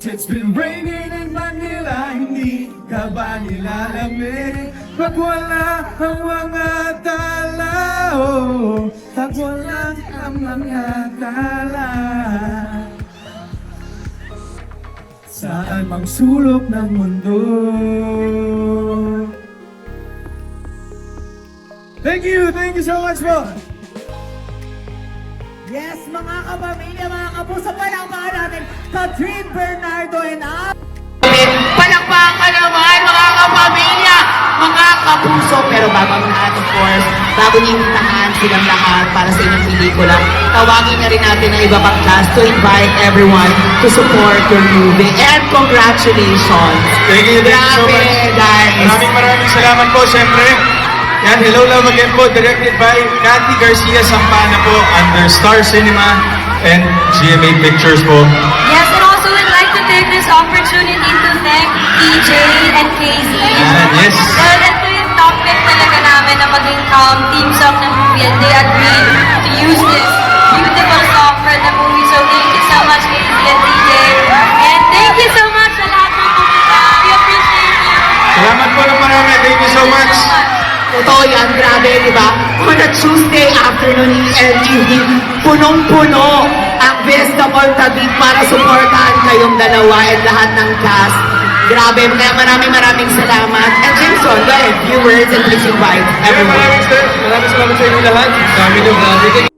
It's been raining in Manila, hindi ka ba nilalamig? Pag wala ang mga tao, pag wala ang mga tala. Saan mang sulok ng mundo? Thank you, thank you so much po. Yes, mga kapamilya, mga kapuso, palakpakan natin Catherine Bernardo and Al. Kapuso. Pero bago ang lahat, of course, bago niyo imitahan silang lahat para sa inyong pelikula, tawagin na rin natin ang iba pang cast to invite everyone to support your movie. And congratulations! Thank you, thank you so much. guys! Maraming maraming salamat po, syempre. Yan, Hello Love Again po, directed by Cathy Garcia Sampana po, under Star Cinema and GMA Pictures po. Maging um, theme song ng movie and they agreed to use this beautiful song for the movie. So thank you so much KZ and DJ. And thank you so much sa lahat ng pumunta. We appreciate you. Salamat po ng marami. Thank you so much. Totoo yan, grabe, di ba? On a Tuesday afternoon and evening, punong-puno ang Vista Mall Taguig para supportahan kayong dalawa and lahat ng cast. Grabe, kaya maraming maraming salamat. And Jameson, go ahead, words and please invite everyone. maraming, salamat sa inyo lahat. Sa amin yung